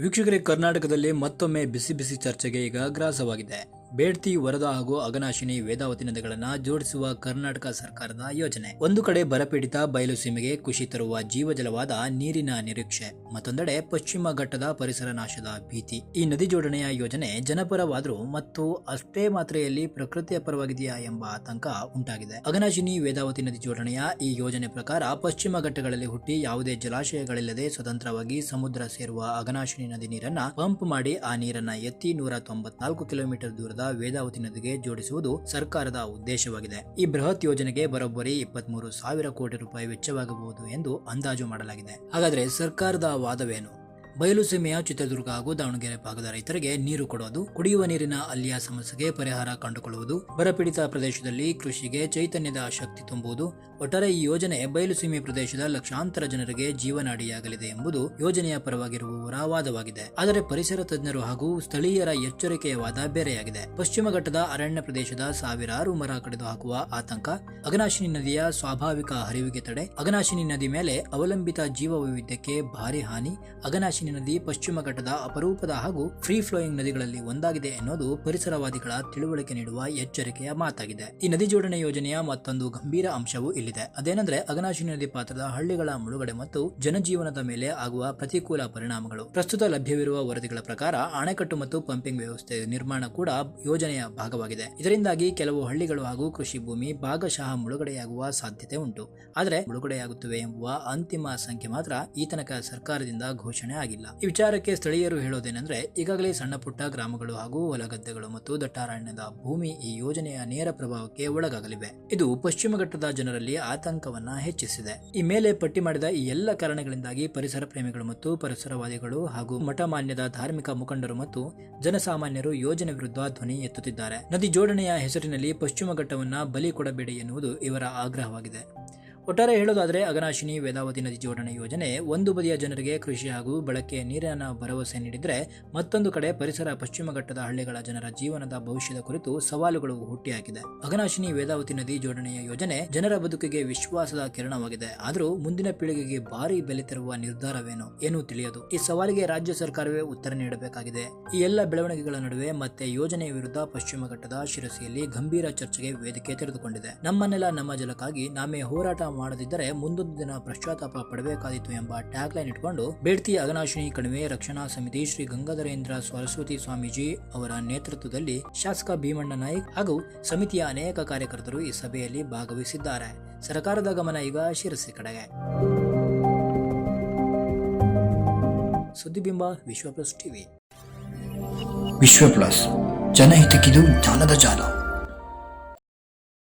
ವೀಕ್ಷಕರೇ ಕರ್ನಾಟಕದಲ್ಲಿ ಮತ್ತೊಮ್ಮೆ ಬಿಸಿ ಬಿಸಿ ಚರ್ಚೆಗೆ ಈಗ ಗ್ರಾಸವಾಗಿದೆ ಬೇಡ್ತಿ, ವರದಾ ಹಾಗೂ ಅಗನಾಶಿನಿ ವೇದಾವತಿ ನದಿಗಳನ್ನ ಜೋಡಿಸುವ ಕರ್ನಾಟಕ ಸರ್ಕಾರದ ಯೋಜನೆ. ಒಂದು ಕಡೆ ಬರಪೀಡಿತ ಬಯಲುಸೀಮೆಗೆ ಖುಷಿ ತರುವ ಜೀವಜಲವಾದ ನೀರಿನ ನಿರೀಕ್ಷೆ, ಮತ್ತೊಂದೆಡೆ ಪಶ್ಚಿಮ ಘಟ್ಟದ ಪರಿಸರ ನಾಶದ ಭೀತಿ. ಈ ನದಿ ಜೋಡಣೆಯ ಯೋಜನೆ ಜನಪರವಾದರೂ ಮತ್ತು ಅಷ್ಟೇ ಮಾತ್ರೆಯಲ್ಲಿ ಪ್ರಕೃತಿಯ ಪರವಾಗಿದೆಯಾ ಎಂಬ ಆತಂಕ ಉಂಟಾಗಿದೆ. ಅಗನಾಶಿನಿ ವೇದಾವತಿ ನದಿ ಜೋಡಣೆಯ ಈ ಯೋಜನೆ ಪ್ರಕಾರ ಪಶ್ಚಿಮ ಘಟ್ಟಗಳಲ್ಲಿ ಹುಟ್ಟಿ ಯಾವುದೇ ಜಲಾಶಯಗಳಿಲ್ಲದೆ ಸ್ವತಂತ್ರವಾಗಿ ಸಮುದ್ರ ಸೇರುವ ಅಗನಾಶಿನಿ ನದಿ ನೀರನ್ನ ಪಂಪ್ ಮಾಡಿ ಆ ನೀರನ್ನ ಎತ್ತಿ ನೂರ ತೊಂಬತ್ನಾಲ್ಕು ಕಿಲೋಮೀಟರ್ ದೂರದ ವೇದಾವತಿ ನದಿಗೆ ಜೋಡಿಸುವುದು ಸರ್ಕಾರದ ಉದ್ದೇಶವಾಗಿದೆ. ಈ ಬೃಹತ್ ಯೋಜನೆಗೆ ಬರೋಬ್ಬರಿ ಇಪ್ಪತ್ಮೂರು ಸಾವಿರ ಕೋಟಿ ರೂಪಾಯಿ ವೆಚ್ಚವಾಗಬಹುದು ಎಂದು ಅಂದಾಜು ಮಾಡಲಾಗಿದೆ. ಹಾಗಾದ್ರೆ ಸರ್ಕಾರದ ವಾದವೇನು? ಬಯಲು ಸೀಮೆಯ ಚಿತ್ರದುರ್ಗ ಹಾಗೂ ದಾವಣಗೆರೆ ಭಾಗದ ರೈತರಿಗೆ ನೀರು ಕೊಡೋದು, ಕುಡಿಯುವ ನೀರಿನ ಅಲ್ಲಿಯ ಸಮಸ್ಯೆಗೆ ಪರಿಹಾರ ಕಂಡುಕೊಳ್ಳುವುದು, ಬರಪೀಡಿತ ಪ್ರದೇಶದಲ್ಲಿ ಕೃಷಿಗೆ ಚೈತನ್ಯದ ಶಕ್ತಿ ತುಂಬುವುದು, ಒಟ್ಟಾರೆ ಈ ಯೋಜನೆ ಬಯಲುಸೀಮೆ ಪ್ರದೇಶದ ಲಕ್ಷಾಂತರ ಜನರಿಗೆ ಜೀವನಾಡಿಯಾಗಲಿದೆ ಎಂಬುದು ಯೋಜನೆಯ ಪರವಾಗಿರುವವರ ವಾದವಾಗಿದೆ. ಆದರೆ ಪರಿಸರ ತಜ್ಞರು ಹಾಗೂ ಸ್ಥಳೀಯರ ಎಚ್ಚರಿಕೆಯ ವಾದ ಬೇರೆಯಾಗಿದೆ. ಪಶ್ಚಿಮ ಘಟ್ಟದ ಅರಣ್ಯ ಪ್ರದೇಶದ ಸಾವಿರಾರು ಮರ ಕಡಿದು ಹಾಕುವ ಆತಂಕ, ಅಗನಾಶಿನಿ ನದಿಯ ಸ್ವಾಭಾವಿಕ ಹರಿವಿಗೆ ತಡೆ, ಅಗನಾಶಿನಿ ನದಿ ಮೇಲೆ ಅವಲಂಬಿತ ಜೀವ ವೈವಿಧ್ಯಕ್ಕೆ ಭಾರಿ ಹಾನಿ, ಅಗನಾಶಿನಿ ನದಿ ಪಶ್ಚಿಮ ಘಟ್ಟದ ಅಪರೂಪದ ಹಾಗೂ ಫ್ರೀ ಫ್ಲೋಯಿಂಗ್ ನದಿಗಳಲ್ಲಿ ಒಂದಾಗಿದೆ ಎನ್ನುವುದು ಪರಿಸರವಾದಿಗಳ ತಿಳುವಳಿಕೆ ನೀಡುವ ಎಚ್ಚರಿಕೆಯ ಮಾತಾಗಿದೆ. ಈ ನದಿ ಜೋಡಣೆ ಯೋಜನೆಯ ಮತ್ತೊಂದು ಗಂಭೀರ ಅಂಶವೂ ಇಲ್ಲಿದೆ. ಅದೇನೆಂದ್ರೆ ಅಗನಾಶಿ ನದಿ ಪಾತ್ರದ ಹಳ್ಳಿಗಳ ಮುಳುಗಡೆ ಮತ್ತು ಜನಜೀವನದ ಮೇಲೆ ಆಗುವ ಪ್ರತಿಕೂಲ ಪರಿಣಾಮಗಳು. ಪ್ರಸ್ತುತ ಲಭ್ಯವಿರುವ ವರದಿಗಳ ಪ್ರಕಾರ ಅಣೆಕಟ್ಟು ಮತ್ತು ಪಂಪಿಂಗ್ ವ್ಯವಸ್ಥೆ ನಿರ್ಮಾಣ ಕೂಡ ಯೋಜನೆಯ ಭಾಗವಾಗಿದೆ. ಇದರಿಂದಾಗಿ ಕೆಲವು ಹಳ್ಳಿಗಳು ಹಾಗೂ ಕೃಷಿ ಭೂಮಿ ಭಾಗಶಃ ಮುಳುಗಡೆಯಾಗುವ ಸಾಧ್ಯತೆ ಉಂಟು. ಆದರೆ ಮುಳುಗಡೆಯಾಗುತ್ತವೆ ಎಂಬುವ ಅಂತಿಮ ಸಂಖ್ಯೆ ಮಾತ್ರ ಈತನಕ ತನಕ ಸರ್ಕಾರದಿಂದ ಘೋಷಣೆ ಆಗಿಲ್ಲ ಈ ವಿಚಾರಕ್ಕೆ ಸ್ಥಳೀಯರು ಹೇಳೋದೇನೆಂದ್ರೆ, ಈಗಾಗಲೇ ಸಣ್ಣ ಪುಟ್ಟ ಗ್ರಾಮಗಳು ಹಾಗೂ ಹೊಲಗದ್ದೆಗಳು ಮತ್ತು ದಟ್ಟಾರಣ್ಯದ ಭೂಮಿ ಈ ಯೋಜನೆಯ ನೇರ ಪ್ರಭಾವಕ್ಕೆ ಒಳಗಾಗಲಿವೆ. ಇದು ಪಶ್ಚಿಮ ಘಟ್ಟದ ಜನರಲ್ಲಿ ಆತಂಕವನ್ನ ಹೆಚ್ಚಿಸಿದೆ. ಈ ಮೇಲೆ ಪಟ್ಟಿ ಮಾಡಿದ ಈ ಎಲ್ಲ ಕಾರಣಗಳಿಂದಾಗಿ ಪರಿಸರ ಪ್ರೇಮಿಗಳು ಮತ್ತು ಪರಿಸರವಾದಿಗಳು ಹಾಗೂ ಮಠಮಾನ್ಯದ ಧಾರ್ಮಿಕ ಮುಖಂಡರು ಮತ್ತು ಜನಸಾಮಾನ್ಯರು ಯೋಜನೆ ವಿರುದ್ಧ ಧ್ವನಿ ಎತ್ತುತ್ತಿದ್ದಾರೆ. ನದಿ ಜೋಡಣೆಯ ಹೆಸರಿನಲ್ಲಿ ಪಶ್ಚಿಮ ಘಟ್ಟವನ್ನ ಬಲಿ ಕೊಡಬೇಡಿ ಎನ್ನುವುದು ಇವರ ಆಗ್ರಹವಾಗಿದೆ. ಒಟ್ಟಾರೆ ಹೇಳೋದಾದರೆ ಅಗನಾಶಿನಿ ವೇದಾವತಿ ನದಿ ಜೋಡಣೆ ಯೋಜನೆ ಒಂದು ಬದಿಯ ಜನರಿಗೆ ಕೃಷಿ ಹಾಗೂ ಬಳಕೆ ನೀರಿನ ಭರವಸೆ ನೀಡಿದರೆ ಮತ್ತೊಂದು ಕಡೆ ಪರಿಸರ ಪಶ್ಚಿಮ ಘಟ್ಟದ ಹಳ್ಳಿಗಳ ಜನರ ಜೀವನದ ಭವಿಷ್ಯದ ಕುರಿತು ಸವಾಲುಗಳು ಹುಟ್ಟಿಹಾಕಿದೆ. ಅಗನಾಶಿನಿ ವೇದಾವತಿ ನದಿ ಜೋಡಣೆಯ ಯೋಜನೆ ಜನರ ಬದುಕಿಗೆ ವಿಶ್ವಾಸದ ಕಿರಣವಾಗಿದೆ. ಆದರೂ ಮುಂದಿನ ಪೀಳಿಗೆಗೆ ಭಾರಿ ಬೆಲೆ ತರುವ ನಿರ್ಧಾರವೇನು ಏನೂ ತಿಳಿಯದು. ಈ ಸವಾಲಿಗೆ ರಾಜ್ಯ ಸರ್ಕಾರವೇ ಉತ್ತರ ನೀಡಬೇಕಾಗಿದೆ. ಈ ಎಲ್ಲ ಬೆಳವಣಿಗೆಗಳ ನಡುವೆ ಮತ್ತೆ ಯೋಜನೆಯ ವಿರುದ್ಧ ಪಶ್ಚಿಮ ಘಟ್ಟದ ಶಿರಸಿಯಲ್ಲಿ ಗಂಭೀರ ಚರ್ಚೆಗೆ ವೇದಿಕೆ ತೆರೆದುಕೊಂಡಿದೆ. ನಮ್ಮನ್ನೆಲ್ಲ ನಮ್ಮ ಜಲಕ್ಕಾಗಿ ನಾಮೇ ಹೋರಾಟ ಮಾಡದಿದ್ದರೆ ಮುಂದೊಂದು ದಿನ ಪಶ್ಚಾತ್ತಾಪ ಪಡಬೇಕಾದೀತು ಎಂಬ ಟ್ಯಾಗ್ ಲೈನ್ ಇಟ್ಕೊಂಡು ಬೇಡ್ತಿ ಅಗನಾಶಿನಿ ಕಣಿವೆ ರಕ್ಷಣಾ ಸಮಿತಿ ಶ್ರೀ ಗಂಗಾಧರೇಂದ್ರ ಸರಸ್ವತಿ ಸ್ವಾಮೀಜಿ ಅವರ ನೇತೃತ್ವದಲ್ಲಿ ಶಾಸಕ ಭೀಮಣ್ಣ ನಾಯಕ್ ಹಾಗೂ ಸಮಿತಿಯ ಅನೇಕ ಕಾರ್ಯಕರ್ತರು ಈ ಸಭೆಯಲ್ಲಿ ಭಾಗವಹಿಸಿದ್ದಾರೆ. ಸರ್ಕಾರದ ಗಮನ ಈಗ ಶಿರಸಿ ಕಡೆಗೆ. ಸುದ್ದಿಬಿಂಬ Vishwa plus TV. Vishwa plus ಜನಹಿತಕ್ಕಿದು ಜ್ಞಾನದ ಜಾಲ.